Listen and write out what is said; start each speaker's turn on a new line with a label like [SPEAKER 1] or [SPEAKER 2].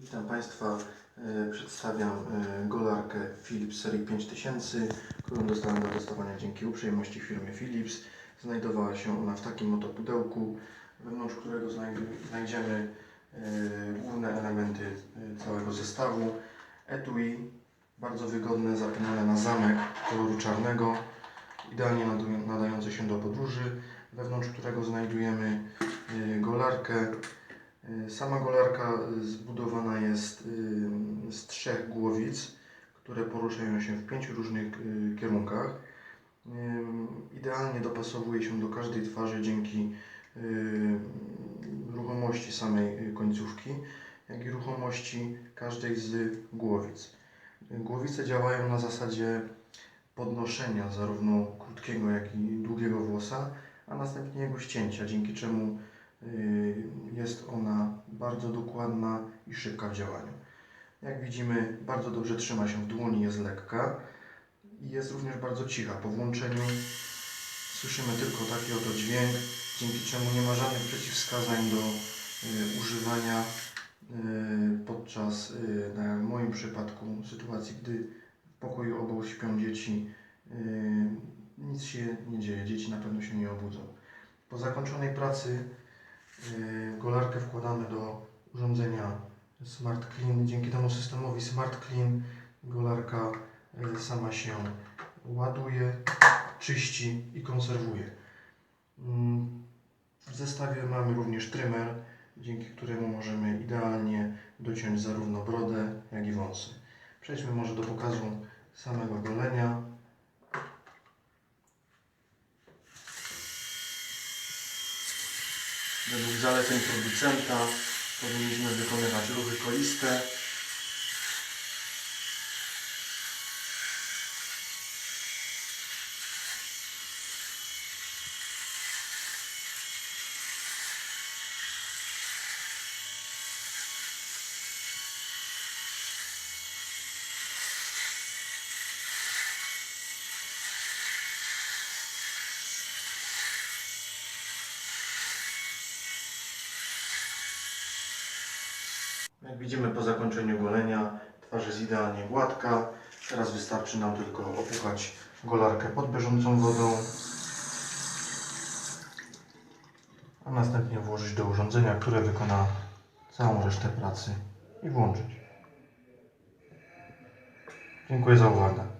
[SPEAKER 1] Witam Państwa. E, Przedstawiam e, golarkę Philips serii 5000, którą dostałem do testowania dzięki uprzejmości firmy Philips. Znajdowała się ona w takim oto pudełku, wewnątrz którego znajdziemy e, główne elementy całego zestawu. Etui, bardzo wygodne, zapinane na zamek koloru czarnego, idealnie nadające się do podróży, wewnątrz którego znajdujemy golarkę Sama golarka y, zbudowana jest y, z trzech głowic, które poruszają się w pięciu różnych kierunkach. Idealnie dopasowuje się do każdej twarzy dzięki ruchomości samej końcówki, jak i ruchomości każdej z głowic. Głowice działają na zasadzie podnoszenia zarówno krótkiego, jak i długiego włosa, a następnie jego ścięcia, dzięki czemu Jest ona bardzo dokładna i szybka w działaniu. Jak widzimy, bardzo dobrze trzyma się w dłoni, jest lekka i jest również bardzo cicha. Po włączeniu słyszymy tylko taki oto dźwięk, dzięki czemu nie ma żadnych przeciwwskazań do y, używania y, podczas, na moim przypadku, sytuacji, gdy w pokoju obok śpią dzieci. Nic się nie dzieje, dzieci na pewno się nie obudzą. Po zakończonej pracy Yy, Golarkę wkładamy do urządzenia Smart Clean. Dzięki temu systemowi Smart Clean golarka yy, sama się ładuje, czyści i konserwuje. Mm, W zestawie mamy również trymer, dzięki któremu możemy idealnie dociąć zarówno brodę, jak i wąsy. Przejdźmy może do pokazu samego golenia. Według zaleceń producenta powinniśmy wykonywać ruchy koliste. Jak widzimy po zakończeniu golenia twarz jest idealnie gładka. Teraz wystarczy nam tylko opukać golarkę pod bieżącą wodą. A następnie włożyć do urządzenia, które wykona całą resztę pracy i włączyć. Dziękuję za uwagę.